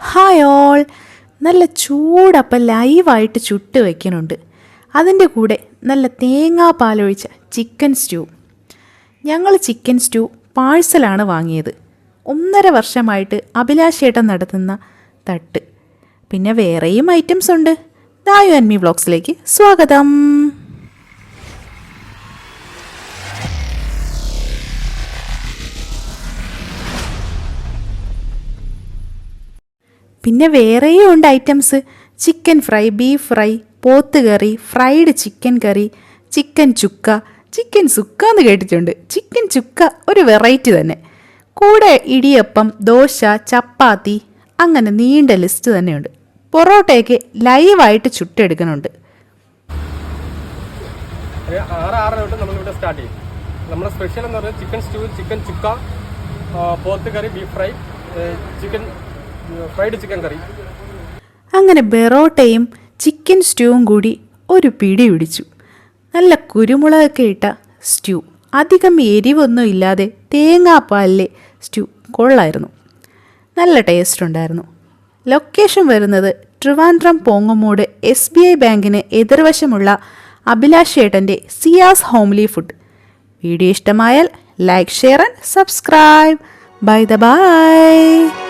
Hi all നല്ല ചൂടപ്പം ലൈവായിട്ട് ചുട്ട് വയ്ക്കുന്നുണ്ട് അതിന്റെ കൂടെ നല്ല തേങ്ങാപ്പാലൊഴിച്ച ചിക്കൻ സ്റ്റൂ ഞങ്ങൾ ചിക്കൻ സ്റ്റൂ പാഴ്സലാണ് വാങ്ങിയത്. ഒന്നര വർഷമായിട്ട് അഭിലാഷേട്ടൻ നടത്തുന്ന തട്ട്. പിന്നെ വേറെയും ഐറ്റംസ് ഉണ്ട്. ദായു ആൻഡ് മീ വ്ളോഗ്സിലേക്ക് സ്വാഗതം. പിന്നെ വേറെയും ഉണ്ട് items chicken fry beef fry പോത്ത് curry fried chicken curry chicken chukka. Chicken sukka എന്ന് കേട്ടിട്ടുണ്ട്. ചിക്കൻ ചുക്ക ഒരു വെറൈറ്റി തന്നെ. കൂടെ ഇടിയപ്പം ദോശ ചപ്പാത്തി അങ്ങനെ നീണ്ട ലിസ്റ്റ് തന്നെയുണ്ട്. പൊറോട്ടയൊക്കെ ലൈവായിട്ട് ചുട്ടെടുക്കുന്നുണ്ട്. ആറ് ആറ് സ്റ്റാർട്ട് നമ്മുടെ സ്പെഷ്യൽ എന്ന് പറയുന്നത് ചിക്കൻ സ്റ്റൂ ചിക്കൻ ചുക്ക പോത്ത് curry beef fry chicken fried chicken curry അങ്ങനെ ബെറോട്ടയും ചിക്കൻ സ്റ്റൂവും കൂടി ഒരു പിടി പിടിച്ചു. നല്ല കുരുമുളകൊക്കെ ഇട്ട സ്റ്റൂ. അധികം എരിവൊന്നും ഇല്ലാതെ തേങ്ങാപ്പാലിലെ സ്റ്റൂ കൊള്ളായിരുന്നു. നല്ല ടേസ്റ്റ് ഉണ്ടായിരുന്നു. ലൊക്കേഷൻ വരുന്നത് Trivandrum Pongumoodu S B I ബാങ്കിന് എതിർവശമുള്ള അഭിലാഷ് ഏട്ടന്റെ സിയാസ് ഹോംലി ഫുഡ്. വീഡിയോ ഇഷ്ടമായാൽ like share and subscribe bye the bye